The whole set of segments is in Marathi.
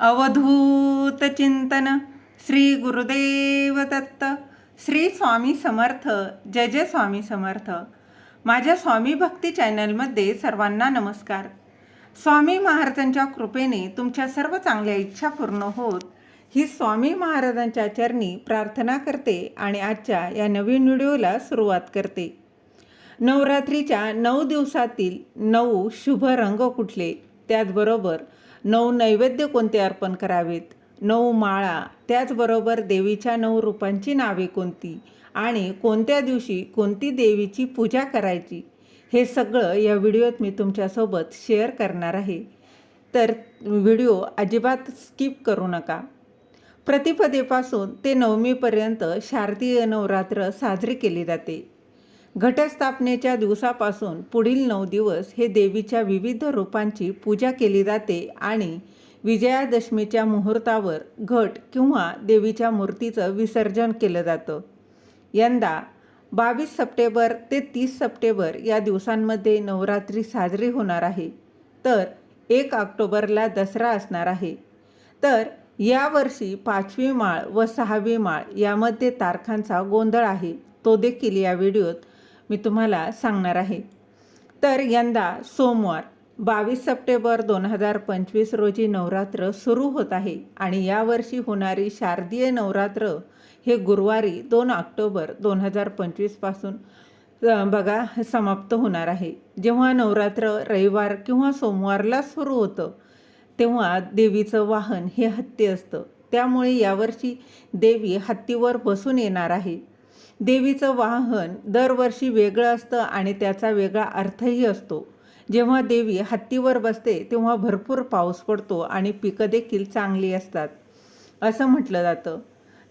अवधूत चिंतन श्री गुरुदेव दत्त. श्री स्वामी समर्थ जय जय स्वामी समर्थ. माझ्या स्वामी भक्ती चॅनलमध्ये सर्वांना नमस्कार. स्वामी महाराजांच्या कृपेने तुमच्या सर्व चांगल्या इच्छा पूर्ण होत ही स्वामी महाराजांच्या चरणी प्रार्थना करते आणि आजच्या या नवीन व्हिडिओला सुरुवात करते. नवरात्रीच्या नऊ दिवसातील नऊ शुभ रंग कुठले? त्याचबरोबर नऊ नैवेद्य कोणते अर्पण करावेत? नऊ माळा त्याचबरोबर देवीच्या नऊ रूपांची नावे कोणती? आणि कोणत्या दिवशी कोणती देवीची पूजा करायची? हे सगळं या व्हिडिओत मी तुमच्यासोबत शेअर करणार आहे. तर व्हिडिओ अजिबात स्किप करू नका. प्रतिपदेपासून ते नवमीपर्यंत शारदीय नवरात्र साजरी केली जाते. घटस्थापनेच्या दिवसापासून पुढील नऊ दिवस हे देवीच्या विविध रूपांची पूजा केली जाते आणि विजयादशमीच्या मुहूर्तावर घट किंवा देवीच्या मूर्तीचं विसर्जन केलं जातं. यंदा बावीस सप्टेंबर ते तीस सप्टेंबर या दिवसांमध्ये नवरात्री साजरी होणार आहे. तर एक ऑक्टोबरला दसरा असणार आहे. तर यावर्षी पाचवी माळ व सहावी माळ यामध्ये तारखांचा गोंधळ आहे. तो देखील या व्हिडिओत मी तुम्हाला सांगणार आहे. तर यंदा सोमवार बावीस सप्टेंबर दोन हजार पंचवीस रोजी नवरात्र सुरू होत आहे आणि यावर्षी होणारी शारदीय नवरात्र हे गुरुवारी दोन ऑक्टोबर दोन हजार पंचवीसपासून बघा समाप्त होणार आहे. जेव्हा नवरात्र रविवार किंवा सोमवारला सुरू होतं तेव्हा देवीचं वाहन हे हत्ती असतं. त्यामुळे यावर्षी देवी हत्तीवर बसून येणार आहे. देवीचं वाहन दरवर्षी वेगळं असतं आणि त्याचा वेगळा अर्थही असतो. जेव्हा देवी हत्तीवर बसते तेव्हा भरपूर पाऊस पडतो आणि पिकं देखील चांगली असतात. असं म्हटलं जातं.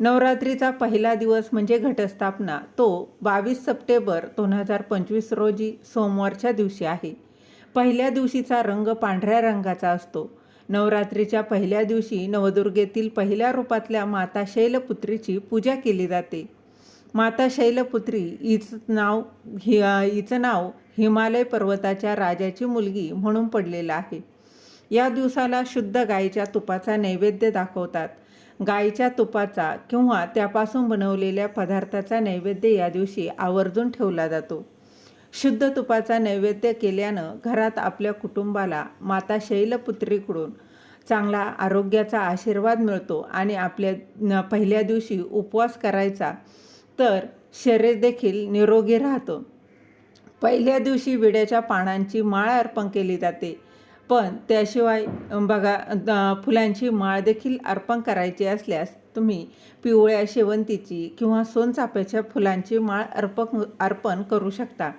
नवरात्रीचा पहिला दिवस म्हणजे घटस्थापना. तो बावीस सप्टेंबर दोन हजार पंचवीस रोजी सोमवारच्या दिवशी आहे. पहिल्या दिवशीचा रंग पांढऱ्या रंगाचा असतो. नवरात्रीच्या पहिल्या दिवशी नवदुर्गेतील पहिल्या रूपातल्या माता शैलपुत्रीची पूजा केली जाते. माता शैलपुत्री हिचं नाव हि हिचं नाव हिमालय पर्वताच्या राजाची मुलगी म्हणून पडलेलं आहे. या दिवसाला शुद्ध गाईच्या तुपाचा नैवेद्य दाखवतात. गाईच्या तुपाचा किंवा त्यापासून बनवलेल्या पदार्थाचा नैवेद्य या दिवशी आवर्जून ठेवला जातो. शुद्ध तुपाचा नैवेद्य केल्यानं घरात आपल्या कुटुंबाला माता शैलपुत्रीकडून चांगला आरोग्याचा आशीर्वाद मिळतो आणि आपल्या न- पहिल्या दिवशी उपवास करायचा तर शरीर देखील निरोगी राहतं. पहिल्या दिवशी विड्याच्या पानांची माळ अर्पण केली जाते. पण त्याशिवाय बघा द- फुलांची माळ देखील अर्पण करायची असल्यास तुम्ही पिवळ्या शेवंतीची किंवा सोनचाफ्याच्या फुलांची माळ अर्पण अर्पण करू शकता.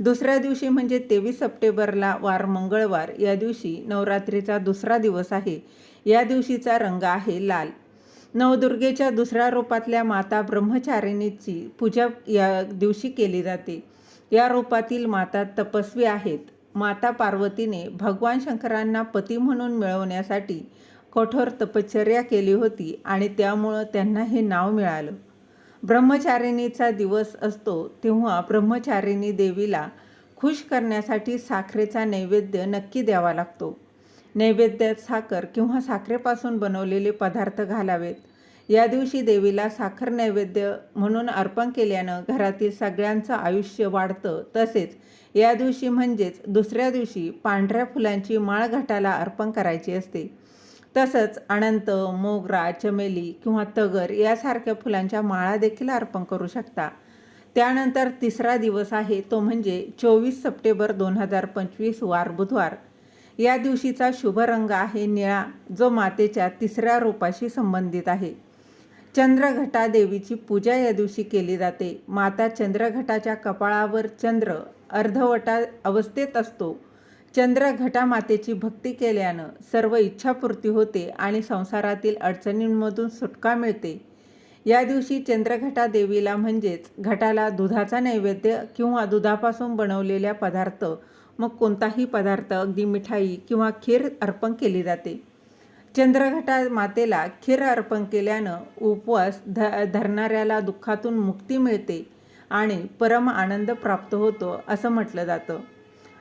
दुसऱ्या दिवशी म्हणजे तेवीस सप्टेंबरला वार मंगळवार या दिवशी नवरात्रीचा दुसरा दिवस आहे. या दिवशीचा रंग आहे लाल. नवदुर्गेच्या दुसऱ्या रूपातल्या माता ब्रह्मचारिणीची पूजा या दिवशी केली जाते. या रूपातील माता तपस्वी आहेत. माता पार्वतीने भगवान शंकरांना पती म्हणून मिळवण्यासाठी कठोर तपश्चर्या केली होती आणि त्यामुळं त्यांना हे नाव मिळालं. ब्रह्मचारिणीचा दिवस असतो तेव्हा ब्रह्मचारिणी देवीला खुश करण्यासाठी साखरेचा नैवेद्य नक्की द्यावा लागतो. नैवेद्यात साखर किंवा साखरेपासून बनवलेले पदार्थ घालावेत. या दिवशी देवीला साखर नैवेद्य म्हणून अर्पण केल्यानं घरातील सगळ्यांचं आयुष्य वाढतं. तसेच या दिवशी म्हणजेच दुसऱ्या दिवशी पांढऱ्या फुलांची माळ घाटाला अर्पण करायची असते. तसंच अनंत मोगरा चमेली किंवा तगर यासारख्या फुलांच्या माळा देखील अर्पण करू शकता. त्यानंतर तिसरा दिवस आहे तो म्हणजे चोवीस सप्टेंबर दोन हजार पंचवीस वार बुधवार. या दिवशीचा शुभ रंग आहे निळा जो मातेच्या तिसऱ्या रूपाशी संबंधित आहे. चंद्रघटा देवीची पूजा या दिवशी केली जाते. माता चंद्रघटाच्या कपाळावर चंद्र अर्धवटा अवस्थेत असतो. चंद्रघटा मातेची भक्ती केल्यानं सर्व इच्छापूर्ती होते आणि संसारातील अडचणींमधून सुटका मिळते. या दिवशी चंद्रघटा देवीला म्हणजेच घटाला दुधाचा नैवेद्य किंवा दुधापासून बनवलेल्या पदार्थ मग कोणताही पदार्थ अगदी मिठाई किंवा खीर अर्पण केली जाते. चंद्रघटा मातेला खीर अर्पण केल्यानं उपवास ध धरणाऱ्याला दुःखातून मुक्ती मिळते आणि परम आनंद प्राप्त होतो असं म्हटलं जातं.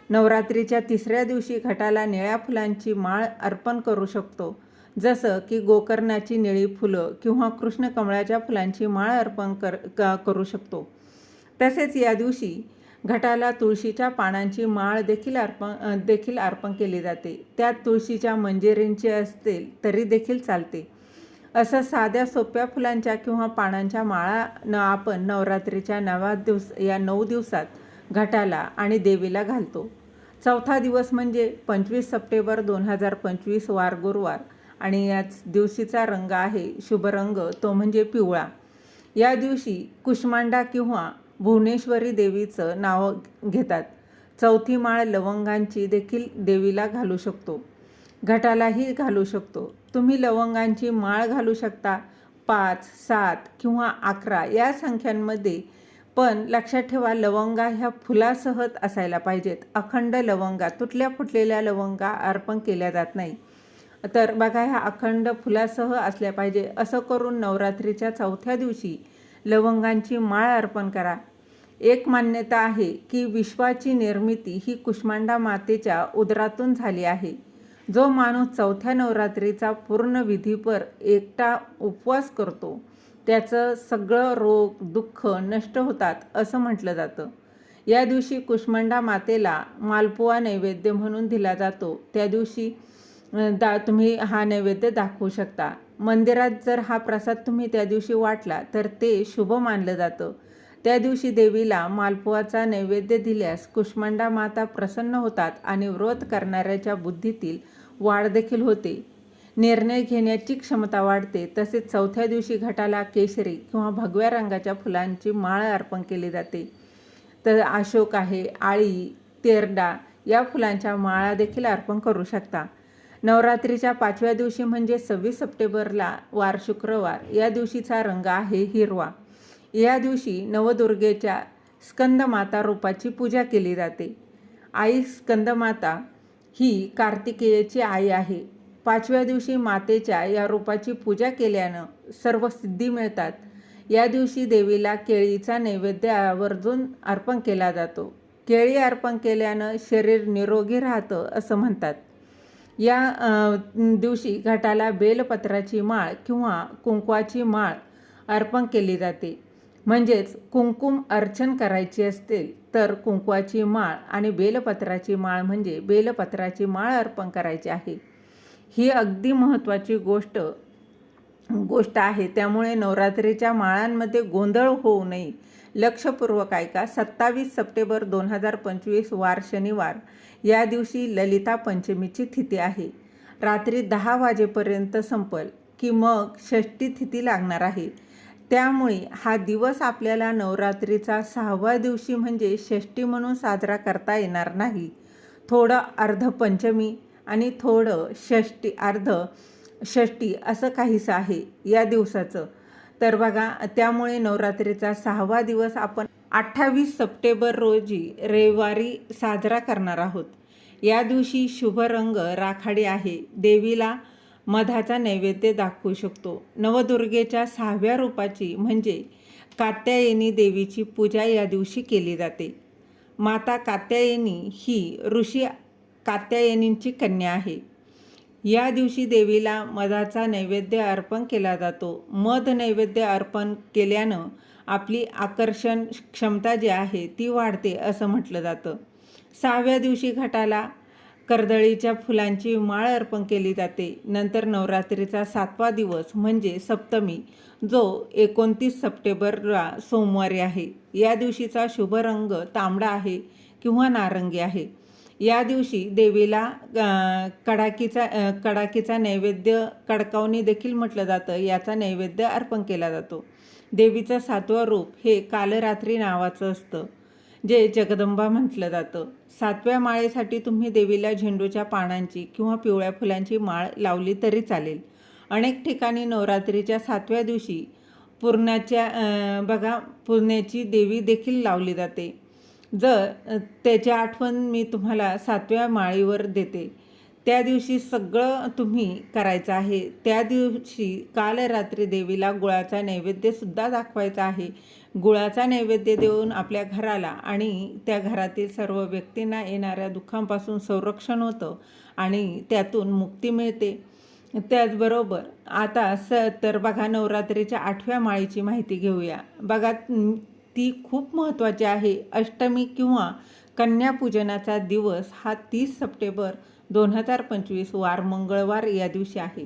नवरात्रीच्या तिसऱ्या दिवशी घटाला निळ्या फुलांची माळ अर्पण करू शकतो. जसं की गोकर्णाची निळी फुलं किंवा कृष्णकमळाच्या फुलांची माळ अर्पण कर क- करू शकतो. तसेच या दिवशी घटाला तुळशीच्या पानांची माळ देखील अर्पण देखील अर्पण केली जाते. त्यात तुळशीच्या मंजिरींची असतील तरी देखील चालते. असं साध्या सोप्या फुलांच्या किंवा पानांच्या माळा न आपण नवरात्रीच्या नवा दिवस या नऊ दिवसात घटाला आणि देवीला घालतो. चौथा दिवस म्हणजे पंचवीस सप्टेंबर दोन हजार पंचवीस वार गुरुवार आणि याच दिवशीचा रंग आहे शुभ रंग तो म्हणजे पिवळा. या दिवशी कुष्मांडा किंवा भुवनेश्वरी देवीचं नाव घेतात. चौथी माळ लवंगांची देखील देवीला घालू शकतो. घटालाही घालू शकतो. तुम्ही लवंगांची माळ घालू शकता. पाच सात किंवा अकरा या संख्यांमध्ये पण लक्षात ठेवा लवंगा ह्या फुलासहच असायला पाहिजेत. अखंड लवंगा तुटल्या फुटलेल्या लवंगा अर्पण केल्या जात नाही. तर बघा ह्या अखंड फुलासह असल्या पाहिजे. असं करून नवरात्रीच्या चौथ्या दिवशी लवंगांची माळ अर्पण करा. एक मान्यता आहे की विश्वाची निर्मिती ही कुष्मांडा मातेच्या उदरातून झाली आहे. जो माणूस चौथ्या नवरात्रीचा पूर्ण विधीपर एकटा उपवास करतो त्याचं सगळं रोग दुःख नष्ट होतात असं म्हटलं जातं. या दिवशी कुष्मांडा मातेला मालपुवा नैवेद्य म्हणून दिला जातो. त्या दिवशी दा तुम्ही हा नैवेद्य दाखवू शकता. मंदिरात जर हा प्रसाद तुम्ही त्या दिवशी वाटला तर ते शुभ मानलं जातं. त्या दिवशी देवीला मालपुआचा नैवेद्य दिल्यास कुष्मांडा माता प्रसन्न होतात आणि व्रत करणाऱ्याच्या बुद्धीतील वाढ देखील होते. निर्णय घेण्याची क्षमता वाढते. तसेच चौथ्या दिवशी घटाला केशरी किंवा भगव्या रंगाच्या फुलांची माळ अर्पण केली जाते. तर अशोक आहे आळी तेरडा या फुलांच्या माळा देखील अर्पण करू शकता. नवरात्रीच्या पाचव्या दिवशी म्हणजे सव्वीस सप्टेंबरला वार शुक्रवार. या दिवशीचा रंग आहे हिरवा. या दिवशी नवदुर्गेच्या स्कंदमाता रूपाची पूजा केली जाते. आई स्कंदमाता ही कार्तिकेयाची आई आहे. पाचव्या दिवशी मातेच्या या रूपाची पूजा केल्यानं सर्व सिद्धी मिळतात. या दिवशी देवीला केळीचा नैवेद्य आवर्जून अर्पण केला जातो. केळी अर्पण केल्यानं शरीर निरोगी राहतं असं म्हणतात. या दिवशी घाटाला बेलपत्राची माळ किंवा कुंकवाची माळ अर्पण केली जाते. म्हणजेच कुंकुम अर्चन करायची असतील तर कुंकवाची माळ आणि बेलपत्राची माळ म्हणजे बेलपत्राची माळ अर्पण करायची आहे. ही अगदी महत्त्वाची गोष्ट गोष्ट आहे. त्यामुळे नवरात्रीच्या माळांमध्ये गोंधळ होऊ नये. लक्षपूर्वक ऐका. सत्तावीस सप्टेंबर दोन हजार पंचवीस वार शनिवार. या दिवशी ललिता पंचमीची तिथी आहे. रात्री दहा वाजेपर्यंत संपल की मग षष्टी तिथी लागणार आहे. त्यामुळे हा दिवस आपल्याला नवरात्रीचा सहावा दिवशी म्हणजे षष्टी म्हणून साजरा करता येणार नाही. थोडं अर्ध पंचमी आणि थोडं षष्टी अर्ध षष्टी असं काहीसं आहे या दिवसाचं. तर बघा त्यामुळे नवरात्रीचा सहावा दिवस आपण अठ्ठावीस सप्टेंबर रोजी रविवारी साजरा करणार आहोत. या दिवशी शुभ रंग राखाडी आहे. देवीला मधाचा नैवेद्य दाखवू शकतो. नवदुर्गेच्या सहाव्या रूपाची म्हणजे कात्यायनी देवीची पूजा या दिवशी केली जाते. माता कात्यायनी ही ऋषी कात्यायनींची कन्या आहे. या दिवशी देवीला मधाचा नैवेद्य अर्पण केला जातो. मध नैवेद्य अर्पण केल्यानं आपली आकर्षण क्षमता जी आहे ती वाढते असं म्हटलं जातं. सहाव्या दिवशी घटाला कर्दळीच्या फुलांची माळ अर्पण केली जाते. नंतर नवरात्रीचा सातवा दिवस म्हणजे सप्तमी जो एकोणतीस सप्टेंबरला सोमवारी आहे. या दिवशीचा शुभ रंग तांबडा आहे किंवा नारंगी आहे. या दिवशी देवीला कडाकीचा कडाकीचा नैवेद्य कडकावणी देखील म्हटलं जातं. याचा नैवेद्य अर्पण केला जातो. देवीचं सातवं रूप हे कालरात्री नावाचं असतं जे जगदंबा म्हटलं जातं. सातव्या माळेसाठी तुम्ही देवीला झेंडूच्या पानांची किंवा पिवळ्या फुलांची माळ लावली तरी चालेल. अनेक ठिकाणी नवरात्रीच्या सातव्या दिवशी पूर्णाच्या बघा पूर्ण्याची देवी देखील लावली जाते. जर त्याची आठवण मी तुम्हाला सातव्या माळीवर देते. त्या दिवशी सगळं तुम्ही करायचं आहे. त्या दिवशी काल रात्री देवीला गुळाचा नैवेद्यसुद्धा दाखवायचा आहे. गुळाचा नैवेद्य देऊन आपल्या घराला आणि त्या घरातील सर्व व्यक्तींना येणाऱ्या दुःखांपासून संरक्षण होतं आणि त्यातून मुक्ती मिळते. त्याचबरोबर आता स तर बघा नवरात्रीच्या आठव्या माळीची माहिती घेऊया. बघा ती खूप महत्त्वाची आहे. अष्टमी किंवा कन्यापूजनाचा दिवस हा तीस सप्टेंबर दोन हजार पंचवीस वार मंगळवार या दिवशी आहे.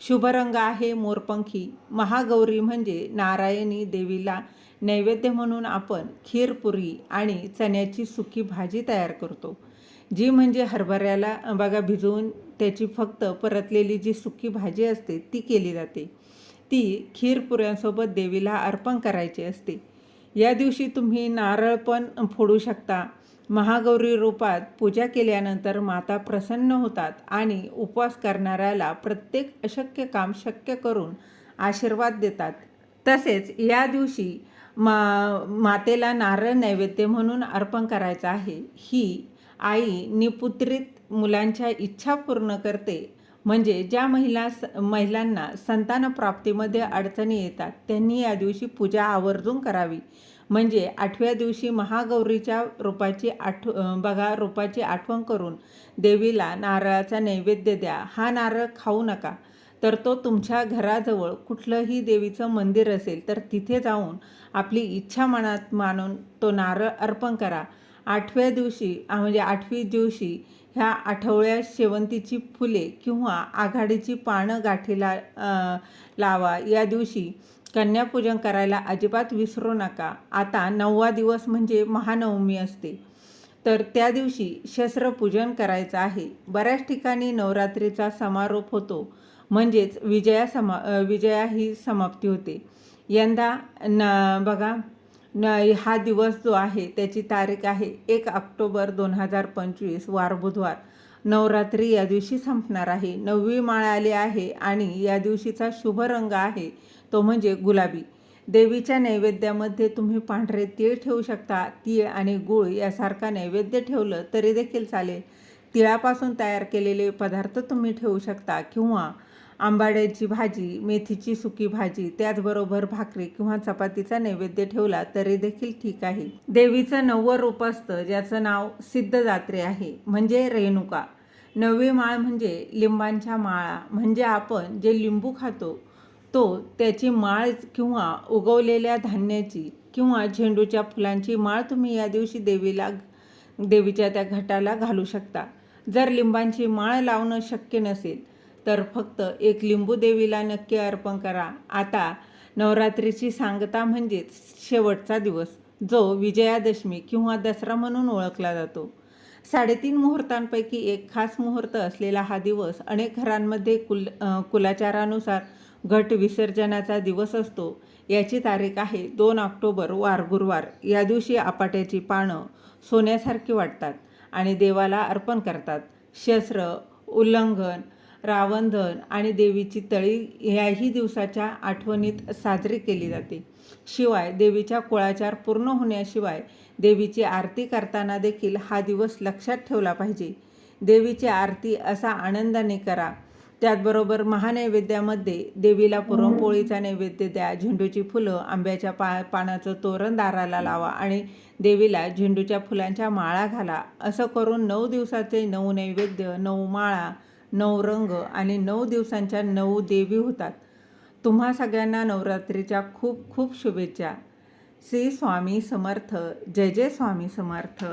शुभ रंग आहे मोरपंखी. महागौरी म्हणजे नारायणी देवीला नैवेद्य म्हणून आपण खीरपुरी आणि चण्याची सुकी भाजी तयार करतो. जी म्हणजे हरभऱ्याला बघा भिजवून त्याची फक्त परतलेली जी सुकी भाजी असते ती केली जाते. ती खीरपुऱ्यांसोबत देवीला अर्पण करायची असते. या दिवशी तुम्ही नारळ पण फोडू शकता. महागौरी रूपात पूजा केल्यानंतर माता प्रसन्न होतात आणि उपवास करणाऱ्याला प्रत्येक अशक्य काम शक्य करून आशीर्वाद देतात. तसेच या दिवशी मा मातेला नारळ नैवेद्य म्हणून अर्पण करायचं आहे. ही आई निपुत्रित मुलांच्या इच्छा पूर्ण करते. म्हणजे ज्या महिला स महिलांना संतानप्राप्तीमध्ये अडचणी येतात त्यांनी या दिवशी पूजा आवर्जून करावी. म्हणजे आठव्या दिवशी महागौरीच्या रूपाची आठ बघा रूपाची आठवण करून देवीला नारळाचा नैवेद्य द्या. हा नारळ खाऊ नका. तर तो तुमच्या घराजवळ कुठलंही देवीचं मंदिर असेल तर तिथे जाऊन आपली इच्छा मनात मानून तो नारळ अर्पण करा. आठव्या दिवशी म्हणजे आठवी दिवशी ह्या आठवड्यात शेवंतीची फुले किंवा आघाडीची पानं गाठीला लावा. या दिवशी कन्यापूजन करायला अजिबात विसरू नका. आता नववा दिवस म्हणजे महानवमी असते. तर त्या दिवशी शस्त्रपूजन करायचं आहे. बऱ्याच ठिकाणी नवरात्रीचा समारोप होतो. म्हणजेच विजया समा विजया ही समाप्ती होते. यंदा न बघा हा दिवस जो आहे त्याची तारीख आहे एक ऑक्टोबर दोन हजार पंचवीस वार बुधवार. नवरात्री या दिवशी संपणार आहे. नववी माळ आली आहे आणि या दिवशीचा शुभ रंग आहे तो म्हणजे गुलाबी. देवीच्या नैवेद्यामध्ये तुम्ही पांढरे तीळ ठेवू शकता. तीळ आणि गूळ यासारखा नैवेद्य ठेवलं तरी देखील चालेल. तिळापासून तयार केलेले पदार्थ तुम्ही ठेवू शकता किंवा आंबाड्याची भाजी मेथीची सुकी भाजी त्याचबरोबर भाकरी किंवा चपातीचा नैवेद्य ठेवला तरी देखील ठीक आहे. देवीचं नववं रूप असतं ज्याचं नाव सिद्धदात्री आहे म्हणजे रेणुका. नववी माळ म्हणजे लिंबांच्या माळा म्हणजे आपण जे लिंबू खातो तो त्याची माळ किंवा उगवलेल्या धान्याची किंवा झेंडूच्या फुलांची माळ तुम्ही या दिवशी देवीला देवीच्या त्या घटाला घालू शकता. जर लिंबांची माळ लावणं शक्य नसेल तर फक्त एक लिंबू देवीला नक्की अर्पण करा. आता नवरात्रीची सांगता म्हणजेच शेवटचा दिवस जो विजयादशमी किंवा दसरा म्हणून ओळखला जातो. साडेतीन मुहूर्तांपैकी एक खास मुहूर्त असलेला हा दिवस अनेक घरांमध्ये कुल कुलाचारानुसार घट विसर्जनाचा दिवस असतो. याची तारीख आहे दोन ऑक्टोबर वार गुरुवार. या दिवशी आपाट्याची पानं सोन्यासारखी वाटतात आणि देवाला अर्पण करतात. शस्त्र उल्लंघन रावणधन आणि देवीची तळी याही दिवसाच्या आठवणीत साजरी केली जाते. शिवाय देवीच्या कुळाचार पूर्ण होण्याशिवाय देवीची आरती करताना देखील हा दिवस लक्षात ठेवला पाहिजे. देवीची आरती असा आनंदाने करा. त्याचबरोबर महानैवेद्यामध्ये देवीला पुरणपोळीचा नैवेद्य द्या झेंडूची फुलं आंब्याच्या पा पानाचं तोरण दाराला लावा आणि देवीला झेंडूच्या फुलांच्या माळा घाला. असं करून नऊ दिवसाचे नऊ नैवेद्य नऊ माळा नऊ रंग आणि नऊ दिवसांच्या नऊ देवी होतात. तुम्हा सगळ्यांना नवरात्रीच्या खूप खूप शुभेच्छा. श्री स्वामी समर्थ. जय जय स्वामी समर्थ.